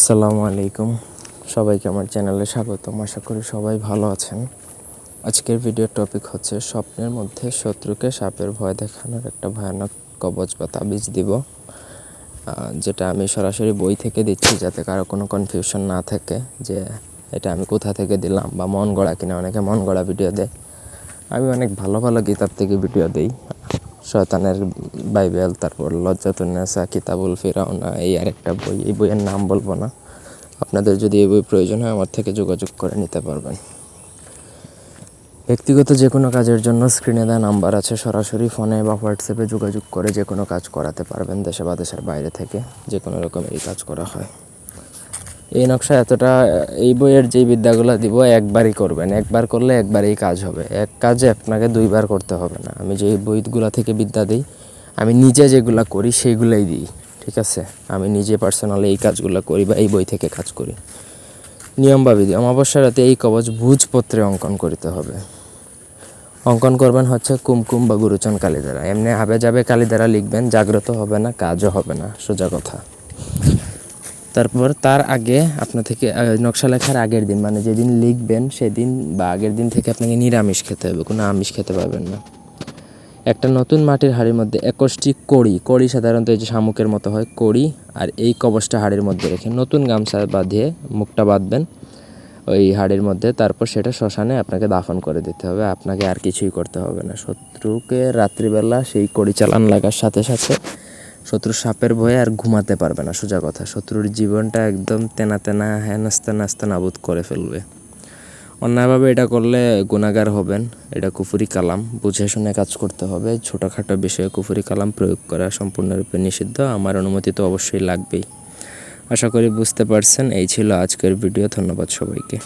আসসালামু আলাইকুম। সবাইকে আমার চ্যানেলে স্বাগতম। আশা করি সবাই ভালো আছেন। আজকের ভিডিওর টপিক হচ্ছে স্বপ্নের মধ্যে শত্রুকে সাপের ভয় দেখানোর একটা ভয়ানক কবচ বা তাবিজ দিব। যেটা আমি সরাসরি বই থেকে দিচ্ছি যাতে কারও কোনো কনফিউশন না থাকে যে এটা আমি কোথা থেকে দিলাম বা মন গড়া কিনা। অনেকে মন গড়া ভিডিও দেয়। আমি অনেক ভালো ভালো কিতাব থেকে ভিডিও দিই। শয়তানের বাইবেল, তারপর লজ্জাতুন্নেসা, কিতাবুল ফিরাউনা, এই আরেকটা বই। এই বইয়ের নাম বলব না। আপনাদের যদি এই বই প্রয়োজন হয়, আমার থেকে যোগাযোগ করে নিতে পারবেন। ব্যক্তিগত যে কোনো কাজের জন্য স্ক্রিনে দেওয়া নাম্বার আছে। সরাসরি ফোনে বা হোয়াটসঅ্যাপে যোগাযোগ করে যে কোনো কাজ করাতে পারবেন দেশে বা দেশের বাইরে থেকে। যে কোনো রকমেরই কাজ করা হয়। এই নকশা এতটা, এই বইয়ের যেই বিদ্যাগুলো দিব, একবারই করবেন। একবার করলে একবারেই কাজ হবে। এক কাজে আপনাকে দুইবার করতে হবে না। আমি যে বইগুলো থেকে বিদ্যা দিই, আমি নিজে যেগুলো করি সেইগুলোই দিই, ঠিক আছে? আমি নিজে পার্সোনালি এই কাজগুলো করি বা এই বই থেকে কাজ করি। নিয়ম বা বিধি, অমাবস্যা রাতে এই কবচ ভুজপত্রে অঙ্কন করতে হবে। অঙ্কন করবেন হচ্ছে কুমকুম বা গুরুচন কালী দ্বারা এমনি হাবে যাবে কালী দ্বারা লিখবেন, জাগ্রত হবে না, কাজও হবে না, সোজা কথা। তারপর তার আগে আপনার থেকে নকশা লেখার আগের দিন মানে যেদিন লিখবেন সেদিন বা আগের দিন থেকে আপনাকে নিরামিষ খেতে হবে, কোনো আমিষ খেতে পারবেন না। একটা নতুন মাটির হাড়ির মধ্যে একুশটি কড়ি কড়ি সাধারণত এই যে শামুকের মতো হয়, কড়ি আর এই কবচটা হাড়ির মধ্যে রেখে নতুন গামছা বাঁধিয়ে মুখটা বাঁধবেন ওই হাড়ির মধ্যে, তারপর সেটা শ্মশানে আপনাকে দাফন করে দিতে হবে, আপনাকে আর কিছুই করতে হবে না। শত্রুকে রাত্রিবেলা সেই কড়ি চালান লাগার সাথে সাথে শত্রু সাপের ভয়ে আর ঘুমাতে পারবে না, সোজা কথা। শত্রুর জীবনটা একদম তেনা তেনা হেনাস্তা নাস্তা নাবুদ করে ফেলবে। অন্যায়ভাবে এটা করলে গুণাগার হবেন, এটা কুফুরি কালাম। বুঝে শুনে কাজ করতে হবে, ছোটোখাটো বিষয়ে কুফুরি কালাম প্রয়োগ করা সম্পূর্ণরূপে নিষিদ্ধ, আমার অনুমতি তো অবশ্যই লাগবেই। আশা করি বুঝতে পারছেন, এই ছিল আজকের ভিডিও, ধন্যবাদ সবাইকে।